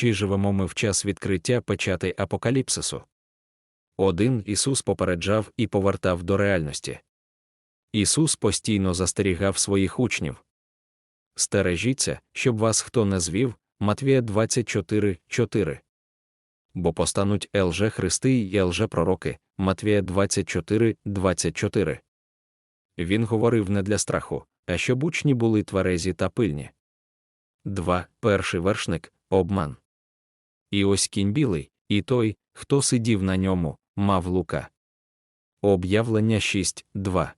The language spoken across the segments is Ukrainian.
чи живемо ми в час відкриття печатей апокаліпсису. Один Ісус попереджав і повертав до реальності. Ісус постійно застерігав своїх учнів. Стережіться, щоб вас хто не звів, Матвія 24, 4. Бо постануть елже Христи й елже пророки, Матвія 24, 24. Він говорив не для страху, а щоб учні були тверезі та пильні. 2. Перший вершник обман. І ось кінь білий, і той, хто сидів на ньому, мав лука. Об'явлення 6, 2.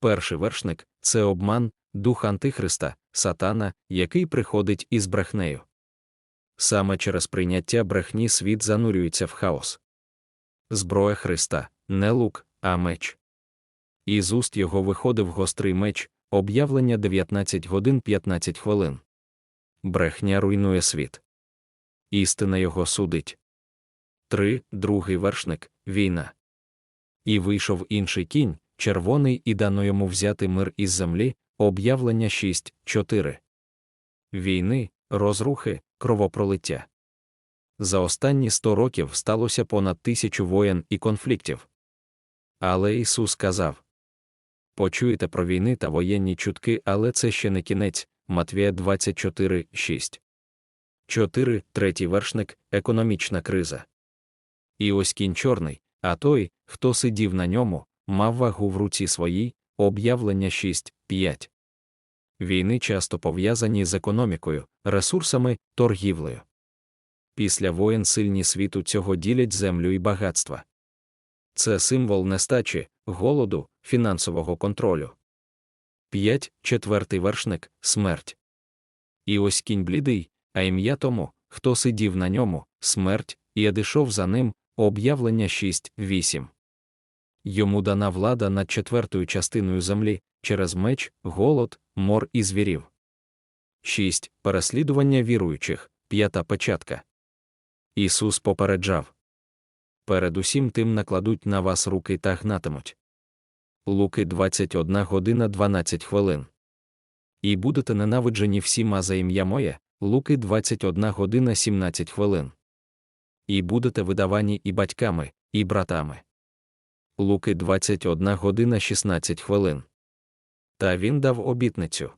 Перший вершник це обман, дух Антихриста, сатана, який приходить із брехнею. Саме через прийняття брехні світ занурюється в хаос. Зброя Христа не лук, а меч. Із уст його виходив гострий меч, об'явлення 19 годин 15 хвилин. Брехня руйнує світ. Істина його судить. 3. Другий вершник війна. І вийшов інший кінь, червоний, і дано йому взяти мир із землі, об'явлення 6, 4. Війни, розрухи, кровопролиття. За останні сто років сталося понад тисячу воєн і конфліктів. Але Ісус сказав Почуєте про війни та воєнні чутки, але це ще не кінець. Матвія 24, 6. 4. Третій вершник економічна криза. І ось кінь чорний, а той, хто сидів на ньому, мав вагу в руці своїй, об'явлення 6, 5. Війни часто пов'язані з економікою, ресурсами, торгівлею. Після воєн сильні світу цього ділять землю і багатства. Це символ нестачі, голоду, фінансового контролю. 5. Четвертий вершник смерть. І ось кінь блідий, а ім'я тому, хто сидів на ньому, смерть, і одійшов за ним, об'явлення 6, 8. Йому дана влада над четвертою частиною землі через меч, голод, мор і звірів. 6. Переслідування віруючих, п'ята печатка. Ісус попереджав Передусім тим накладуть на вас руки та гнатимуть. Луки 21 година 12 хвилин. І будете ненавиджені всіма за ім'я моє, Луки 21 година 17 хвилин. І будете видавані і батьками, і братами. Луки 21 година 16 хвилин. Та він дав обітницю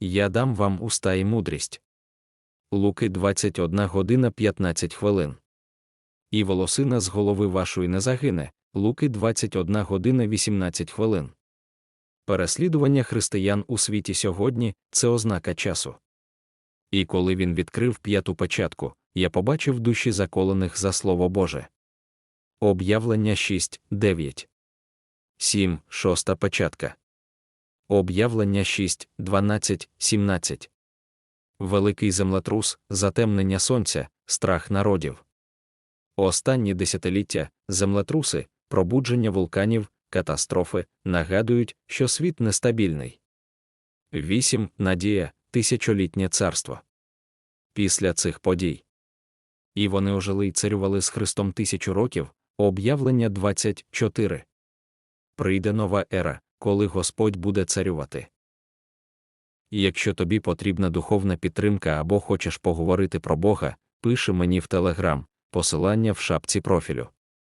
Я дам вам уста і мудрість. Луки 21 година 15 хвилин. І волосина з голови вашої не загине, Луки 21 година 18 хвилин. Переслідування християн у світі сьогодні це ознака часу. І коли він відкрив п'яту печатку, я побачив душі заколених за Слово Боже. Об'явлення 6, 9. 7. Шоста печатка. Об'явлення 6, 12, 17. Великий землетрус, затемнення сонця, страх народів. Останні десятиліття землетруси, пробудження вулканів, катастрофи нагадують, що світ нестабільний. 8. Надія, тисячолітнє царство. Після цих подій. І вони ожили й царювали з Христом тисячу років, об'явлення 24. Прийде нова ера, коли Господь буде царювати. І якщо тобі потрібна духовна підтримка або хочеш поговорити про Бога, пиши мені в Телеграм, посилання в шапці профілю.